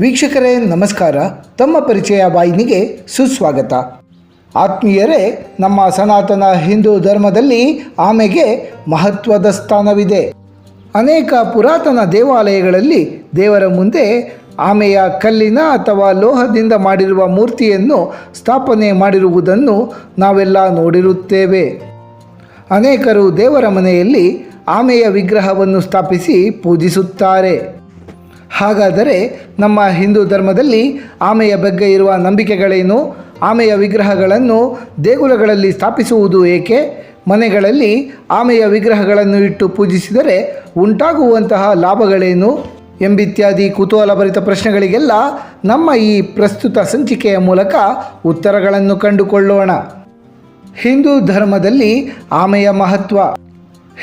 ವೀಕ್ಷಕರೇ, ನಮಸ್ಕಾರ. ತಮ್ಮ ಪರಿಚಯ ವಾಹಿನಿಗೆ ಸುಸ್ವಾಗತ. ಆತ್ಮೀಯರೇ, ನಮ್ಮ ಸನಾತನ ಹಿಂದೂ ಧರ್ಮದಲ್ಲಿ ಆಮೆಗೆ ಮಹತ್ವದ ಸ್ಥಾನವಿದೆ. ಅನೇಕ ಪುರಾತನ ದೇವಾಲಯಗಳಲ್ಲಿ ದೇವರ ಮುಂದೆ ಆಮೆಯ ಕಲ್ಲಿನ ಅಥವಾ ಲೋಹದಿಂದ ಮಾಡಿರುವ ಮೂರ್ತಿಯನ್ನು ಸ್ಥಾಪನೆ ಮಾಡಿರುವುದನ್ನು ನಾವೆಲ್ಲ ನೋಡಿರುತ್ತೇವೆ. ಅನೇಕರು ದೇವರ ಮನೆಯಲ್ಲಿ ಆಮೆಯ ವಿಗ್ರಹವನ್ನು ಸ್ಥಾಪಿಸಿ ಪೂಜಿಸುತ್ತಾರೆ. ಹಾಗಾದರೆ ನಮ್ಮ ಹಿಂದೂ ಧರ್ಮದಲ್ಲಿ ಆಮೆಯ ಬಗ್ಗೆ ಇರುವ ನಂಬಿಕೆಗಳೇನು? ಆಮೆಯ ವಿಗ್ರಹಗಳನ್ನು ದೇಗುಲಗಳಲ್ಲಿ ಸ್ಥಾಪಿಸುವುದು ಏಕೆ? ಮನೆಗಳಲ್ಲಿ ಆಮೆಯ ವಿಗ್ರಹಗಳನ್ನು ಇಟ್ಟು ಪೂಜಿಸಿದರೆ ಉಂಟಾಗುವಂತಹ ಲಾಭಗಳೇನು? ಎಂಬಿತ್ಯಾದಿ ಕುತೂಹಲಭರಿತ ಪ್ರಶ್ನೆಗಳಿಗೆಲ್ಲ ನಮ್ಮ ಈ ಪ್ರಸ್ತುತ ಸಂಚಿಕೆಯ ಮೂಲಕ ಉತ್ತರಗಳನ್ನು ಕಂಡುಕೊಳ್ಳೋಣ. ಹಿಂದೂ ಧರ್ಮದಲ್ಲಿ ಆಮೆಯ ಮಹತ್ವ.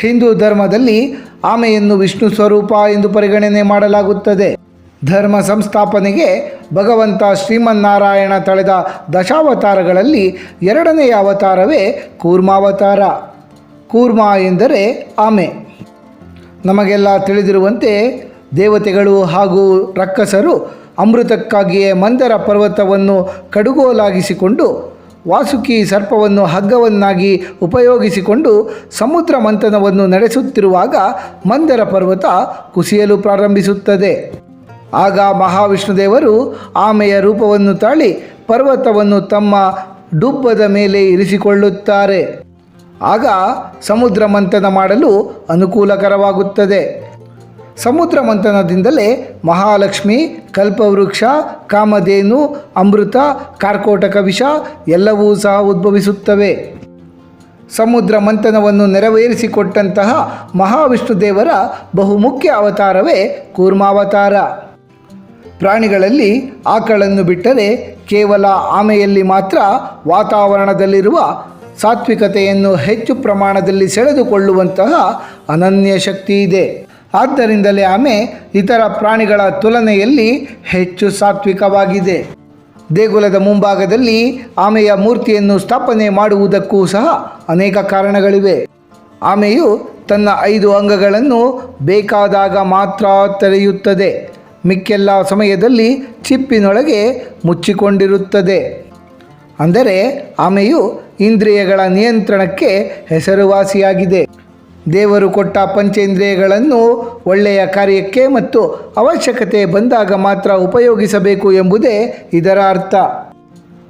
ಹಿಂದೂ ಧರ್ಮದಲ್ಲಿ ಆಮೆಯನ್ನು ವಿಷ್ಣು ಸ್ವರೂಪ ಎಂದು ಪರಿಗಣನೆ ಮಾಡಲಾಗುತ್ತದೆ. ಧರ್ಮ ಸಂಸ್ಥಾಪನೆಗೆ ಭಗವಂತ ಶ್ರೀಮನ್ನಾರಾಯಣ ತಳೆದ ದಶಾವತಾರಗಳಲ್ಲಿ ಎರಡನೆಯ ಅವತಾರವೇ ಕೂರ್ಮಾವತಾರ. ಕೂರ್ಮ ಎಂದರೆ ಆಮೆ. ನಮಗೆಲ್ಲ ತಿಳಿದಿರುವಂತೆ ದೇವತೆಗಳು ಹಾಗೂ ರಕ್ಕಸರು ಅಮೃತಕ್ಕಾಗಿಯೇ ಮಂದರ ಪರ್ವತವನ್ನು ಕಡುಗೋಲಾಗಿಸಿಕೊಂಡು ವಾಸುಕಿ ಸರ್ಪವನ್ನು ಹಗ್ಗವನ್ನಾಗಿ ಉಪಯೋಗಿಸಿಕೊಂಡು ಸಮುದ್ರ ಮಂಥನವನ್ನು ನಡೆಸುತ್ತಿರುವಾಗ ಮಂದರ ಪರ್ವತ ಕುಸಿಯಲು ಪ್ರಾರಂಭಿಸುತ್ತದೆ. ಆಗ ಮಹಾವಿಷ್ಣುದೇವರು ಆಮೆಯ ರೂಪವನ್ನು ತಾಳಿ ಪರ್ವತವನ್ನು ತಮ್ಮ ಡುಬ್ಬದ ಮೇಲೆ ಇರಿಸಿಕೊಳ್ಳುತ್ತಾರೆ. ಆಗ ಸಮುದ್ರ ಮಂಥನ ಮಾಡಲು ಅನುಕೂಲಕರವಾಗುತ್ತದೆ. ಸಮುದ್ರ ಮಂಥನದಿಂದಲೇ ಮಹಾಲಕ್ಷ್ಮಿ, ಕಲ್ಪವೃಕ್ಷ, ಕಾಮಧೇನು, ಅಮೃತ, ಕಾರ್ಕೋಟಕ ವಿಷ ಎಲ್ಲವೂ ಸಹ ಉದ್ಭವಿಸುತ್ತವೆ. ಸಮುದ್ರ ಮಂಥನವನ್ನು ನೆರವೇರಿಸಿಕೊಟ್ಟಂತಹ ಮಹಾವಿಷ್ಣು ದೇವರ ಬಹುಮುಖ್ಯ ಅವತಾರವೇ ಕೂರ್ಮಾವತಾರ. ಪ್ರಾಣಿಗಳಲ್ಲಿ ಆಕಳನ್ನು ಬಿಟ್ಟರೆ ಕೇವಲ ಆಮೆಯಲ್ಲಿ ಮಾತ್ರ ವಾತಾವರಣದಲ್ಲಿರುವ ಸಾತ್ವಿಕತೆಯನ್ನು ಹೆಚ್ಚು ಪ್ರಮಾಣದಲ್ಲಿ ಸೆಳೆದುಕೊಳ್ಳುವಂತಹ ಅನನ್ಯ ಶಕ್ತಿ ಇದೆ. ಆದ್ದರಿಂದಲೇ ಆಮೆ ಇತರ ಪ್ರಾಣಿಗಳ ತುಲನೆಯಲ್ಲಿ ಹೆಚ್ಚು ಸಾತ್ವಿಕವಾಗಿದೆ. ದೇಗುಲದ ಮುಂಭಾಗದಲ್ಲಿ ಆಮೆಯ ಮೂರ್ತಿಯನ್ನು ಸ್ಥಾಪನೆ ಮಾಡುವುದಕ್ಕೂ ಸಹ ಅನೇಕ ಕಾರಣಗಳಿವೆ. ಆಮೆಯು ತನ್ನ ಐದು ಅಂಗಗಳನ್ನು ಬೇಕಾದಾಗ ಮಾತ್ರ ತೆರೆಯುತ್ತದೆ. ಮಿಕ್ಕೆಲ್ಲ ಸಮಯದಲ್ಲಿ ಚಿಪ್ಪಿನೊಳಗೆ ಮುಚ್ಚಿಕೊಂಡಿರುತ್ತದೆ. ಅಂದರೆ ಆಮೆಯು ಇಂದ್ರಿಯಗಳ ನಿಯಂತ್ರಣಕ್ಕೆ ಹೆಸರುವಾಸಿಯಾಗಿದೆ. ದೇವರು ಕೊಟ್ಟ ಪಂಚೇಂದ್ರಿಯಗಳನ್ನು ಒಳ್ಳೆಯ ಕಾರ್ಯಕ್ಕೆ ಮತ್ತು ಅವಶ್ಯಕತೆ ಬಂದಾಗ ಮಾತ್ರ ಉಪಯೋಗಿಸಬೇಕು ಎಂಬುದೇ ಇದರ ಅರ್ಥ.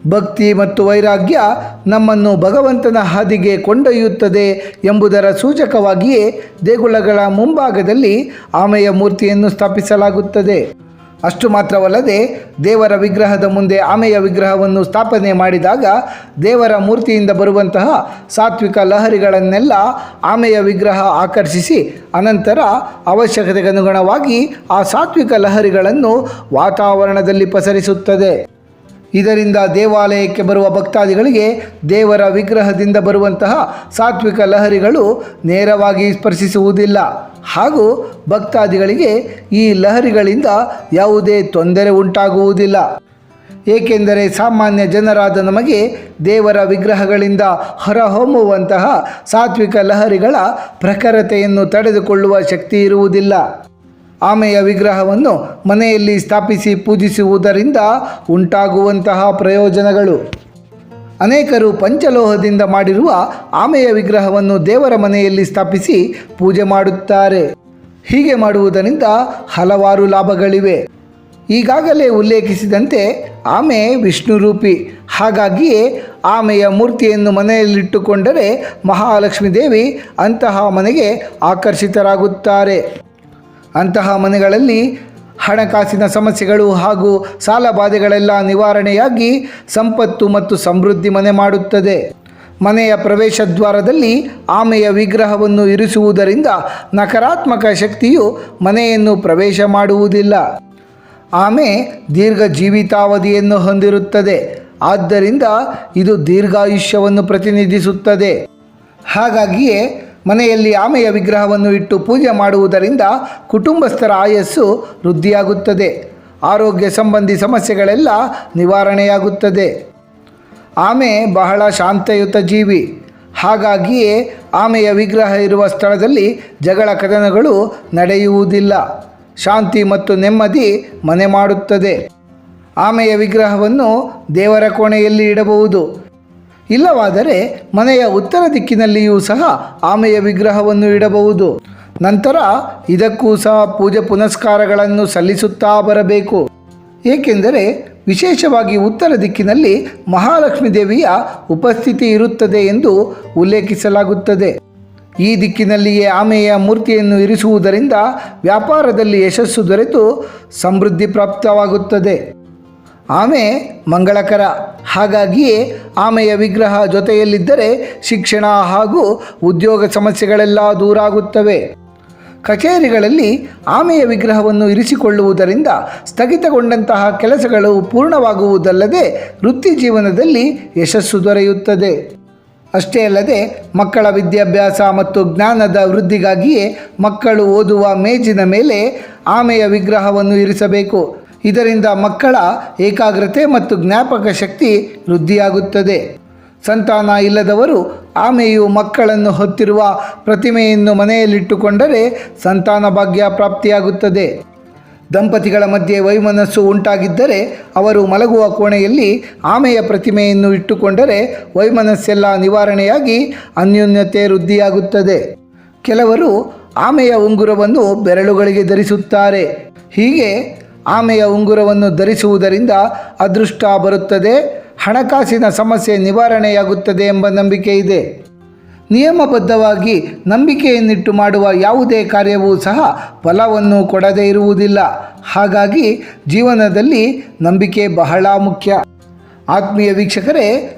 ಭಕ್ತಿ ಮತ್ತು ವೈರಾಗ್ಯ ನಮ್ಮನ್ನು ಭಗವಂತನ ಹಾದಿಗೆ ಕೊಂಡೊಯ್ಯುತ್ತದೆ ಎಂಬುದರ ಸೂಚಕವಾಗಿಯೇ ದೇಗುಲಗಳ ಮುಂಭಾಗದಲ್ಲಿ ಆಮೆಯ ಮೂರ್ತಿಯನ್ನು ಸ್ಥಾಪಿಸಲಾಗುತ್ತದೆ. ಅಷ್ಟು ಮಾತ್ರವಲ್ಲದೆ ದೇವರ ವಿಗ್ರಹದ ಮುಂದೆ ಆಮೆಯ ವಿಗ್ರಹವನ್ನು ಸ್ಥಾಪನೆ ಮಾಡಿದಾಗ ದೇವರ ಮೂರ್ತಿಯಿಂದ ಬರುವಂತಹ ಸಾತ್ವಿಕ ಲಹರಿಗಳನ್ನೆಲ್ಲ ಆಮೆಯ ವಿಗ್ರಹ ಆಕರ್ಷಿಸಿ ಅನಂತರ ಅವಶ್ಯಕತೆಗನುಗುಣವಾಗಿ ಆ ಸಾತ್ವಿಕ ಲಹರಿಗಳನ್ನು ವಾತಾವರಣದಲ್ಲಿ ಪಸರಿಸುತ್ತದೆ. ಇದರಿಂದ ದೇವಾಲಯಕ್ಕೆ ಬರುವ ಭಕ್ತಾದಿಗಳಿಗೆ ದೇವರ ವಿಗ್ರಹದಿಂದ ಬರುವಂತಹ ಸಾತ್ವಿಕ ಲಹರಿಗಳು ನೇರವಾಗಿ ಸ್ಪರ್ಶಿಸುವುದಿಲ್ಲ. ಹಾಗೂ ಭಕ್ತಾದಿಗಳಿಗೆ ಈ ಲಹರಿಗಳಿಂದ ಯಾವುದೇ ತೊಂದರೆ ಉಂಟಾಗುವುದಿಲ್ಲ. ಏಕೆಂದರೆ ಸಾಮಾನ್ಯ ಜನರಾದ ನಮಗೆ ದೇವರ ವಿಗ್ರಹಗಳಿಂದ ಹೊರಹೊಮ್ಮುವಂತಹ ಸಾತ್ವಿಕ ಲಹರಿಗಳ ಪ್ರಖರತೆಯನ್ನು ತಡೆದುಕೊಳ್ಳುವ ಶಕ್ತಿ ಇರುವುದಿಲ್ಲ. ಆಮೆಯ ವಿಗ್ರಹವನ್ನು ಮನೆಯಲ್ಲಿ ಸ್ಥಾಪಿಸಿ ಪೂಜಿಸುವುದರಿಂದ ಉಂಟಾಗುವಂತಹ ಪ್ರಯೋಜನಗಳು. ಅನೇಕರು ಪಂಚಲೋಹದಿಂದ ಮಾಡಿರುವ ಆಮೆಯ ವಿಗ್ರಹವನ್ನು ದೇವರ ಮನೆಯಲ್ಲಿ ಸ್ಥಾಪಿಸಿ ಪೂಜೆ ಮಾಡುತ್ತಾರೆ. ಹೀಗೆ ಮಾಡುವುದರಿಂದ ಹಲವಾರು ಲಾಭಗಳಿವೆ. ಈಗಾಗಲೇ ಉಲ್ಲೇಖಿಸಿದಂತೆ ಆಮೆ ವಿಷ್ಣುರೂಪಿ. ಹಾಗಾಗಿಯೇ ಆಮೆಯ ಮೂರ್ತಿಯನ್ನು ಮನೆಯಲ್ಲಿಟ್ಟುಕೊಂಡರೆ ಮಹಾಲಕ್ಷ್ಮೀ ದೇವಿ ಅಂತಹ ಮನೆಗೆ ಆಕರ್ಷಿತರಾಗುತ್ತಾರೆ. ಅಂತಹ ಮನೆಗಳಲ್ಲಿ ಹಣಕಾಸಿನ ಸಮಸ್ಯೆಗಳು ಹಾಗೂ ಸಾಲಬಾಧೆಗಳೆಲ್ಲ ನಿವಾರಣೆಯಾಗಿ ಸಂಪತ್ತು ಮತ್ತು ಸಮೃದ್ಧಿ ಮನೆ ಮಾಡುತ್ತದೆ. ಮನೆಯ ಪ್ರವೇಶ ದ್ವಾರದಲ್ಲಿ ಆಮೆಯ ವಿಗ್ರಹವನ್ನು ಇರಿಸುವುದರಿಂದ ನಕಾರಾತ್ಮಕ ಶಕ್ತಿಯು ಮನೆಯನ್ನು ಪ್ರವೇಶ ಮಾಡುವುದಿಲ್ಲ. ಆಮೆ ದೀರ್ಘ ಜೀವಿತಾವಧಿಯನ್ನು ಹೊಂದಿರುತ್ತದೆ. ಆದ್ದರಿಂದ ಇದು ದೀರ್ಘಾಯುಷ್ಯವನ್ನು ಪ್ರತಿನಿಧಿಸುತ್ತದೆ. ಹಾಗಾಗಿಯೇ ಮನೆಯಲ್ಲಿ ಆಮೆಯ ವಿಗ್ರಹವನ್ನು ಇಟ್ಟು ಪೂಜೆ ಮಾಡುವುದರಿಂದ ಕುಟುಂಬಸ್ಥರ ಆಯಸ್ಸು ವೃದ್ಧಿಯಾಗುತ್ತದೆ. ಆರೋಗ್ಯ ಸಂಬಂಧಿ ಸಮಸ್ಯೆಗಳೆಲ್ಲ ನಿವಾರಣೆಯಾಗುತ್ತದೆ. ಆಮೆ ಬಹಳ ಶಾಂತಯುತ ಜೀವಿ. ಹಾಗಾಗಿಯೇ ಆಮೆಯ ವಿಗ್ರಹ ಇರುವ ಸ್ಥಳದಲ್ಲಿ ಜಗಳ ಕದನಗಳು ನಡೆಯುವುದಿಲ್ಲ. ಶಾಂತಿ ಮತ್ತು ನೆಮ್ಮದಿ ಮನೆ ಮಾಡುತ್ತದೆ. ಆಮೆಯ ವಿಗ್ರಹವನ್ನು ದೇವರ ಕೋಣೆಯಲ್ಲಿ ಇಡಬಹುದು. ಇಲ್ಲವಾದರೆ ಮನೆಯ ಉತ್ತರ ದಿಕ್ಕಿನಲ್ಲಿಯೂ ಸಹ ಆಮೆಯ ವಿಗ್ರಹವನ್ನು ಇಡಬಹುದು. ನಂತರ ಇದಕ್ಕೂ ಸಹ ಪೂಜೆ ಪುನಸ್ಕಾರಗಳನ್ನು ಸಲ್ಲಿಸುತ್ತಾ ಬರಬೇಕು. ಏಕೆಂದರೆ ವಿಶೇಷವಾಗಿ ಉತ್ತರ ದಿಕ್ಕಿನಲ್ಲಿ ಮಹಾಲಕ್ಷ್ಮೀ ದೇವಿಯ ಉಪಸ್ಥಿತಿ ಇರುತ್ತದೆ ಎಂದು ಉಲ್ಲೇಖಿಸಲಾಗುತ್ತದೆ. ಈ ದಿಕ್ಕಿನಲ್ಲಿಯೇ ಆಮೆಯ ಮೂರ್ತಿಯನ್ನು ಇರಿಸುವುದರಿಂದ ವ್ಯಾಪಾರದಲ್ಲಿ ಯಶಸ್ಸು ದೊರೆತು ಸಮೃದ್ಧಿ ಪ್ರಾಪ್ತವಾಗುತ್ತದೆ. ಆಮೆ ಮಂಗಳಕರ. ಹಾಗಾಗಿಯೇ ಆಮೆಯ ವಿಗ್ರಹ ಜೊತೆಯಲ್ಲಿದ್ದರೆ ಶಿಕ್ಷಣ ಹಾಗೂ ಉದ್ಯೋಗ ಸಮಸ್ಯೆಗಳೆಲ್ಲ ದೂರಾಗುತ್ತವೆ. ಕಚೇರಿಗಳಲ್ಲಿ ಆಮೆಯ ವಿಗ್ರಹವನ್ನು ಇರಿಸಿಕೊಳ್ಳುವುದರಿಂದ ಸ್ಥಗಿತಗೊಂಡಂತಹ ಕೆಲಸಗಳು ಪೂರ್ಣವಾಗುವುದಲ್ಲದೆ ವೃತ್ತಿ ಜೀವನದಲ್ಲಿ ಯಶಸ್ಸು ದೊರೆಯುತ್ತದೆ. ಅಷ್ಟೇ ಅಲ್ಲದೆ ಮಕ್ಕಳ ವಿದ್ಯಾಭ್ಯಾಸ ಮತ್ತು ಜ್ಞಾನದ ವೃದ್ಧಿಗಾಗಿಯೇ ಮಕ್ಕಳು ಓದುವ ಮೇಜಿನ ಮೇಲೆ ಆಮೆಯ ವಿಗ್ರಹವನ್ನು ಇರಿಸಬೇಕು. ಇದರಿಂದ ಮಕ್ಕಳ ಏಕಾಗ್ರತೆ ಮತ್ತು ಜ್ಞಾಪಕ ಶಕ್ತಿ ವೃದ್ಧಿಯಾಗುತ್ತದೆ. ಸಂತಾನ ಇಲ್ಲದವರು ಆಮೆಯು ಮಕ್ಕಳನ್ನು ಹೊತ್ತಿರುವ ಪ್ರತಿಮೆಯನ್ನು ಮನೆಯಲ್ಲಿಟ್ಟುಕೊಂಡರೆ ಸಂತಾನ ಭಾಗ್ಯ ಪ್ರಾಪ್ತಿಯಾಗುತ್ತದೆ. ದಂಪತಿಗಳ ಮಧ್ಯೆ ವೈಮನಸ್ಸು ಉಂಟಾಗಿದ್ದರೆ ಅವರು ಮಲಗುವ ಕೋಣೆಯಲ್ಲಿ ಆಮೆಯ ಪ್ರತಿಮೆಯನ್ನು ಇಟ್ಟುಕೊಂಡರೆ ವೈಮನಸ್ಸೆಲ್ಲ ನಿವಾರಣೆಯಾಗಿ ಅನ್ಯೋನ್ಯತೆ ವೃದ್ಧಿಯಾಗುತ್ತದೆ. ಕೆಲವರು ಆಮೆಯ ಉಂಗುರವನ್ನು ಬೆರಳುಗಳಿಗೆ ಧರಿಸುತ್ತಾರೆ. ಹೀಗೆ ಆಮೆಯ ಉಂಗುರವನ್ನು ಧರಿಸುವುದರಿಂದ ಅದೃಷ್ಟ ಬರುತ್ತದೆ, ಹಣಕಾಸಿನ ಸಮಸ್ಯೆ ನಿವಾರಣೆಯಾಗುತ್ತದೆ ಎಂಬ ನಂಬಿಕೆ ಇದೆ. ನಿಯಮಬದ್ಧವಾಗಿ ನಂಬಿಕೆಯನ್ನಿಟ್ಟು ಮಾಡುವ ಯಾವುದೇ ಕಾರ್ಯವೂ ಸಹ ಫಲವನ್ನು ಕೊಡದೇ ಇರುವುದಿಲ್ಲ. ಹಾಗಾಗಿ ಜೀವನದಲ್ಲಿ ನಂಬಿಕೆ ಬಹಳ ಮುಖ್ಯ. ಆತ್ಮೀಯ ವೀಕ್ಷಕರೇ